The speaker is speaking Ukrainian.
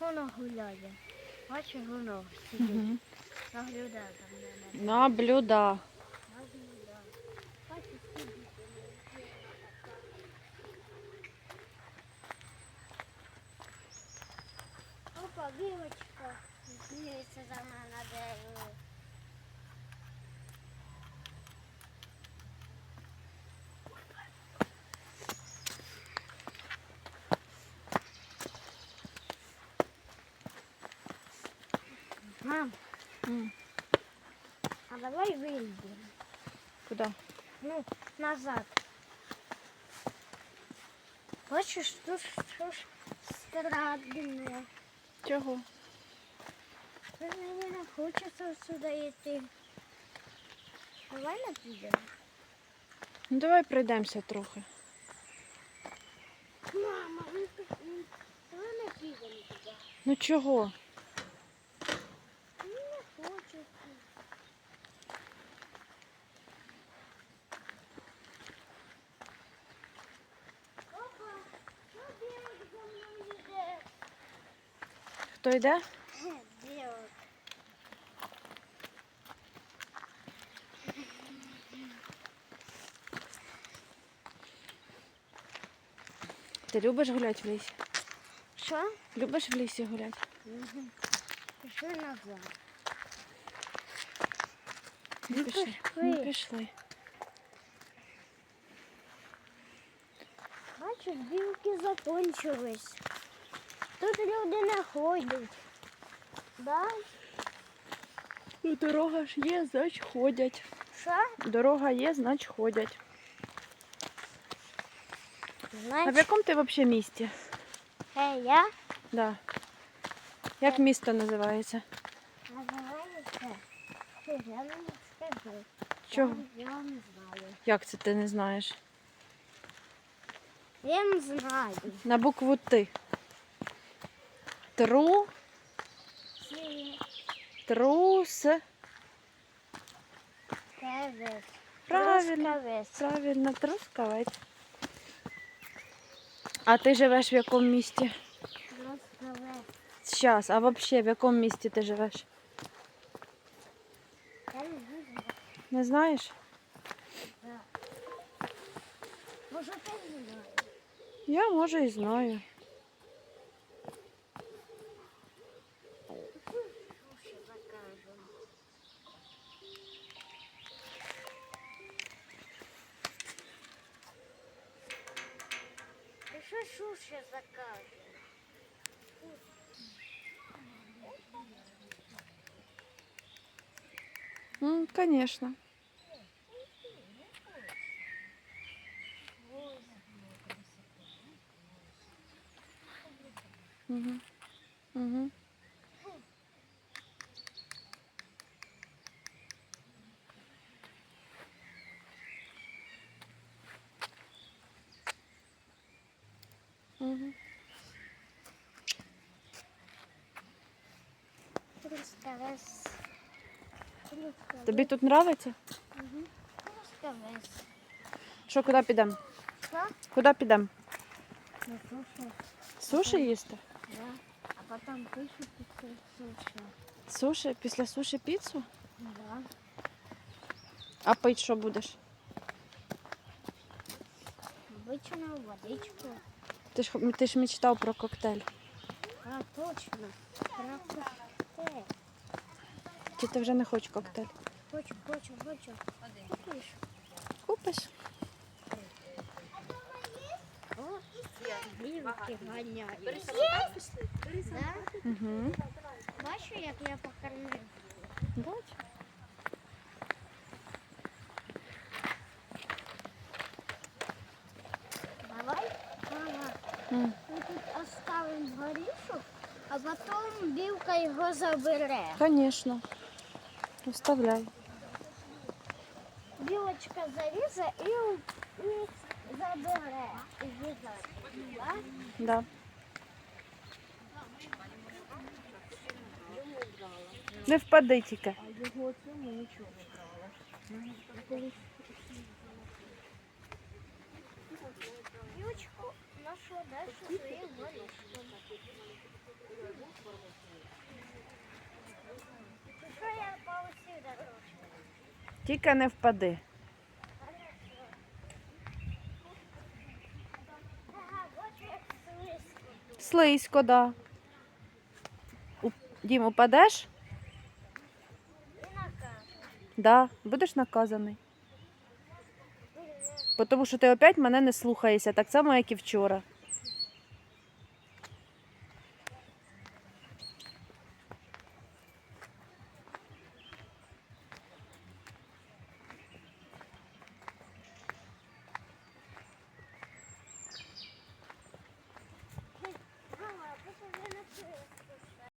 воно гуляє. Бачиш, воно сидить. Угу. Наглядає там мене. Наблюда. Наглядає. Бачиш, сидить. Опа, білочка. Дивиться за мене на дерево. Мам, М. а давай вийдемо. Куди? Ну, назад. Бачиш, тут щось страдне. Чого? Мені не хочеться сюди йти. Давай не підемо. Ну давай пройдемося трохи. Мама, ну ти- ну, давай не підемо туди. Ну чого? Мені не хочеться. Опа, що білок за мною йде? Хто йде? Білок. Ти любиш гуляти в лісі? Що? Любиш в лісі гуляти? Угу. Пішли назад. Ну, Ну, пішли. пішли. Ну, пішли. Бачиш, білки закончились. Тут люди не ходять. Да? Ну, дорога ж є, значить ходять. Що? Дорога є, значить ходять. А в Значить, якому ти взагалі місті? е, я Да. Як місто називається? ж, я не скажу. Чого? Я, не знаю. Як це ти не знаєш? Я не знаю. На букву Т. Тру, трус. Правильно. Трускавець. Правильно, трускавець. А ти живеш в якому місті? Трускавець. Зараз, а взагалі в якому місті ти живеш? Я не знаю. Не знаєш? Може, ти знаєш? Я може і знаю. Суші закажемо. І що суші закажемо? Ну, звісно. Угу. Угу. Угу. Трускавець. Тобі тут подобається? Угу. Трускавець. Що, куди підемо? Що? Куди підемо? На суші. Суші їсти? Да. А потом пишут пиццу суши. Суші? Після суші піцу? Да. А пить що будеш? Обычную водичку. Ти ж, ти ж мечтав про коктейль. А, точно. Про коктейль. Чи ти вже не хочеш коктейль? Хочу, хочу, хочу. Купиш? Купиш? О, білки ганяють. Угу. Бачу, як я покормив. Бачу. потім білка його забере. Конечно. Оставляй. Білочка заріже і, і забере. І з'їдає. Да? Да. Не впади тільки. А його цьому нічого не брала. Білочку нашу дальше своїх горішків. Тільки не впади. Слизько, да. Дім, упадеш? Да, будеш наказаний. Тому що ти опять мене не слухаєшся, так само, як і вчора.